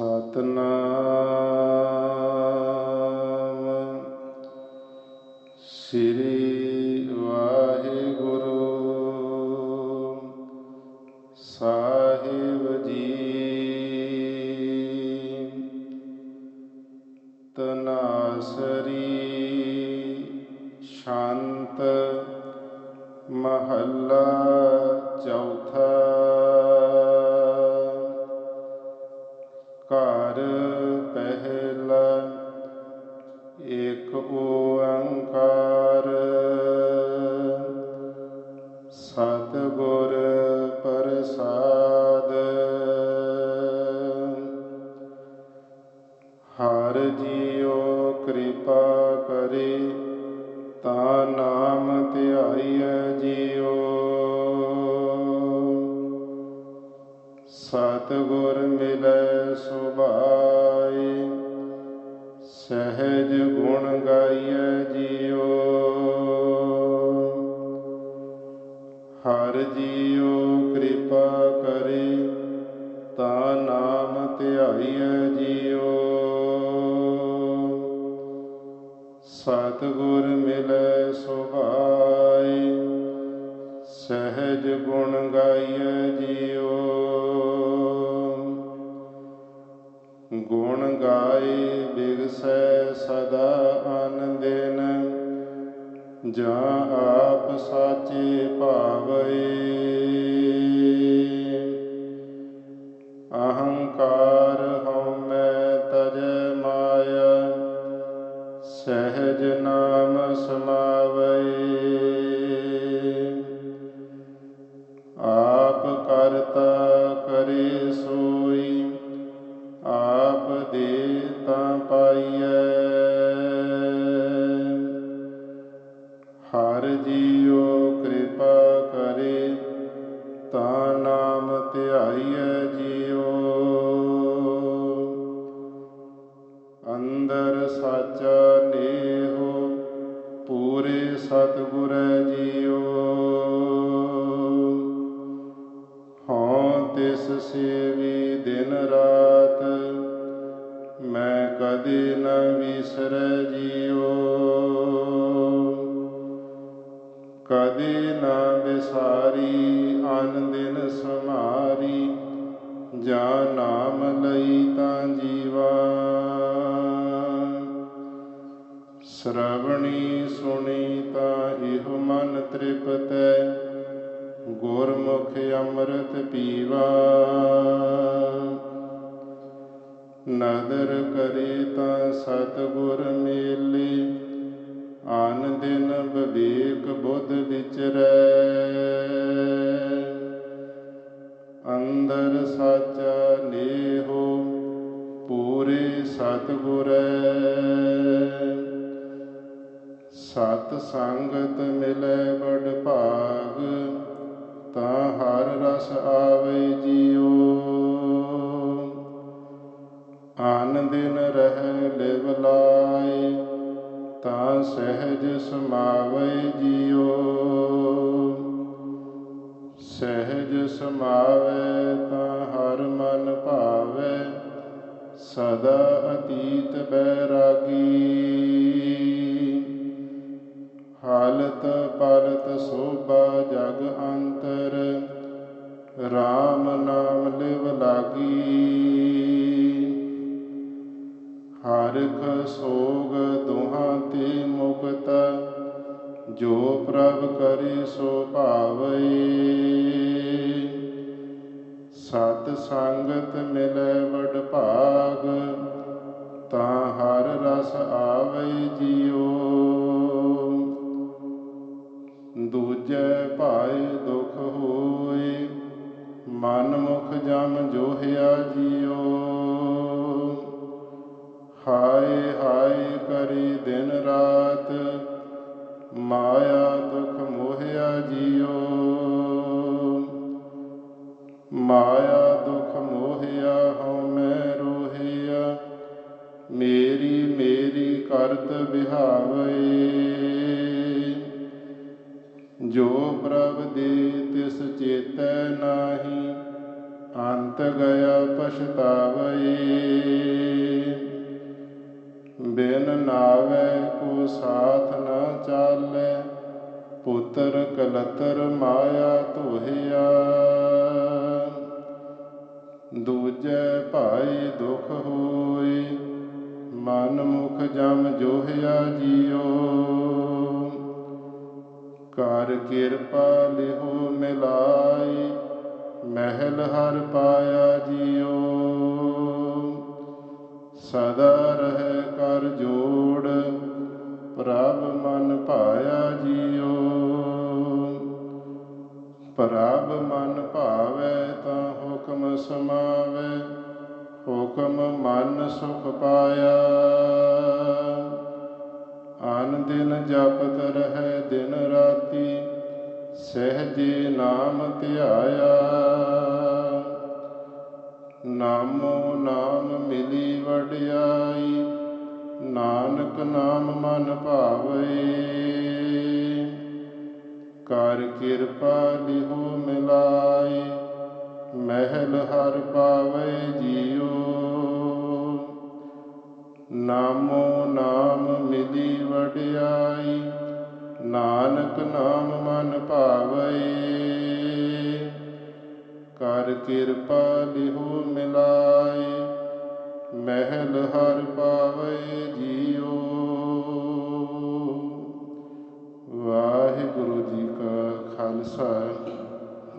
ਸਤਨਾਮ। ਸ੍ਰੀ ਹਰ JIO ਕਿਰਪਾ ਕਰੇ, ਤਾ ਨਾਮ ਧਿਆਈਐ ਜੀਓ ਸਤਿਗੁਰ ਮਿਲੈ ਸੁਭਾਈ ਸਹਿਜ ਗੁਣ ਗਾਈਐ ਜੀਓ ਹਰ ਜੀਓ ਕਿਰਪਾ ਕਰੇ, ਤਾ ਨਾਮ ਧਿਆਈਐ ਜੀਉ। ਸਤਿਗੁਰ ਮਿਲੈ ਸੁਭਾਈ, ਸਹਿਜ ਗੁਣ ਗਾਈਐ ਜੀਉ ਗੁਣ ਗਾਏ ਬਿਗਸੈ ਸਦਾ ਆਨੰਦਿਨ, ਜਾਂ ਆਪ ਸਾਚੇ ਭਾਵੈ ਅਹੰਕਾਰ ਸਹਿਜ ਨਾਮ ਸਮਾਵੈ। ਆਪ ਕਰਤਾ ਕਰੇ ਸੋਈ, ਆਪ ਦੇ ਤਾਂ ਪਾਈਐ। ਹਰ ਜੀਉ ਕਿਰਪਾ ਕਰੇ, ਤਾਂ ਨਾਮ ਧਿਆਈਐ ਜੀਉ। ਅੰਦਰ ਸਾਚਾ ਸਤਿਗੁਰੈ ਜੀਓ। ਹਉ ਤਿਸ ਸੇਵੀ ਦਿਨ ਰਾਤ, ਮੈਂ ਕਦੇ ਨ ਵਿਸਰੈ ਜੀਓ। ਕਦੇ ਨਾ ਵਿਸਾਰੀ, ਅਨ ਦਿਨ ਸਮਾਰੀ, ਜਾਂ ਨਾਮ ਲਈ ਤਾਂ ਜੀਵਾ। ਸ਼ਰਵਣੀ ਸੁਣੀ ਤਾਂ ਇਹੋ ਮਨ ਤ੍ਰਿਪਤੈ, ਗੁਰਮੁਖ ਅੰਮ੍ਰਿਤ ਪੀਵਾ। ਨਦਰ ਕਰੇ ਤਾਂ ਸਤਿਗੁਰ ਮੇਲੇ, ਆਨ ਦਿਨ ਵਿਵੇਕ ਬੁੱਧ ਵਿਚਰੈ। ਅੰਦਰ ਸਾਚਾ ਨੇਹੋ ਪੂਰੇ ਸਤਿਗੁਰੈ। ਸਤ ਸੰਗਤ ਮਿਲੈ ਬੜ ਭਾਗ, ਤਾਂ ਹਰ ਰਸ ਆਵੇ ਜੀਉ। ਆਨ ਦਿਨ ਰਹਿ ਲਿਵ ਲਾਏ ਤਾਂ ਸਹਿਜ ਸਮਾਵੇ ਜੀਉ। ਸਹਿਜ ਸਮਾਵੇ, ਤਾਂ ਹਰ ਮਨ ਭਾਵੇ, ਸਦਾ ਅਤੀਤ ਬੈਰਾਗੀ। ਪਲਤ ਸੋਭਾ ਜਗ ਅੰਤਰ RAM ਨਾਮ ਲਿਵ ਲਾਗੀ। ਹਰਿਖ ਸੋਗ ਦੁਹਾਂ ਤੇ ਮੁਕਤ, ਜੋ ਪ੍ਰਭ ਕਰੇ ਸੋ ਭਾਵੈ। ਸਤ ਸੰਗਤ ਮਿਲੈ ਵਡ ਭਾਗ ਤਾਂ ਹਰ ਰਸ ਆਵੇ ਜੀਉ। ਮਾਇਆ ਦੁਖ ਮੋਹਿਆ ਜੀਉ ਮਾਇਆ ਦੁਖ ਮੋਹਿਆ ਹਉ ਮੈਂ ਰੋਹਿਆ। ਮੇਰੀ ਮੇਰੀ ਕਰਤ ਵਿਹਾਵੇ ਜੋ ਪ੍ਰਭ ਦੇ ਤਿਸ ਚੇਤੈ ਨਾਹੀ, ਅੰਤ ਗਿਆ ਪਛਤਾਵੇ। ਪੁੱਤਰ ਕਲਤਰ ਮਾਇਆ ਧੋਹਿਆ। ਦੂਜੇ ਭਾਈ ਦੁਖ ਹੋਏ, ਮਨ ਮੁਖ ਜਮ ਜੋਹਿਆ ਜੀਓ। ਕਰ ਕਿਰਪਾ ਲਿਹੋ ਮਿਲਾਈ ਮਹਿਲ ਹਰ ਪਾਇਆ ਜੀਓ। ਸਦਾ ਰਹਿ ਕਰ ਜੋੜ, ਪ੍ਰਭ ਮਨ ਪਾਇਆ ਜੀਓ। ਪ੍ਰਭ ਮਨ ਭਾਵੇ ਤਾਂ ਹੁਕਮ ਸਮਾਵੇ, ਹੁਕਮ ਮਨ ਸੁਖ ਪਾਇਆ। ਆਨ ਦਿਨ ਜਪਤ ਰਹਿ ਦਿਨ ਰਾਤੀ ਸਹਿਜੇ ਨਾਮ ਧਿਆਇਆ। ਨਾਮੋ ਨਾਮ ਮਿਲੀ ਵਡਿਆਈ, ਨਾਨਕ ਨਾਮ ਮਨ ਭਾਵੇ। ਕਰ ਕਿਰਪਾ ਲਿਹੋ ਮਿਲਾਈ ਮਹਿਲ ਹਰ ਪਾਵੇ ਜੀਓ। ਨਾਮੋ ਨਾਮ ਮਿਲੀ ਵਡਿਆਈ, ਨਾਨਕ ਨਾਮ ਮਨ ਭਾਵੇ। ਕਰ ਕਿਰਪਾ ਲਿਹੋ ਮਿਲਾਈ ਮਹਿਲ ਹਰ ਪਾਵੇ ਜੀਓ। ਵਾਹਿਗੁਰੂ ਜੀ ਕਾ ਖਾਲਸਾ,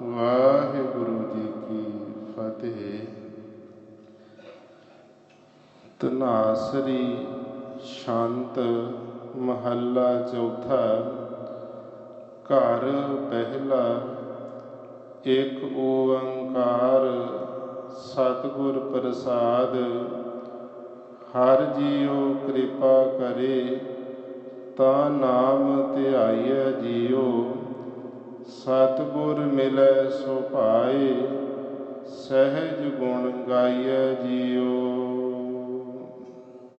ਵਾਹਿਗੁਰੂ ਜੀ ਕੀ ਫਤਿਹ। ਤਨਾਸਰੀ ਸ਼ਾਂਤ ਮਹੱਲਾ ਚੌਥਾ, ਘਰ ਪਹਿਲਾ ਇੱਕ ਓੰਕਾਰ ਸਤਿਗੁਰ ਪ੍ਰਸਾਦ, ਹਰ ਜੀਉ ਕਿਰਪਾ ਕਰੇ। ਤਾਂ ਨਾਮ ਧਿਆਈਐ ਜੀਉ ਸਤਿਗੁਰ ਮਿਲੈ ਸੋ ਭਾਏ ਸਹਿਜ ਗੁਣ ਗਾਈਐ ਜੀਉ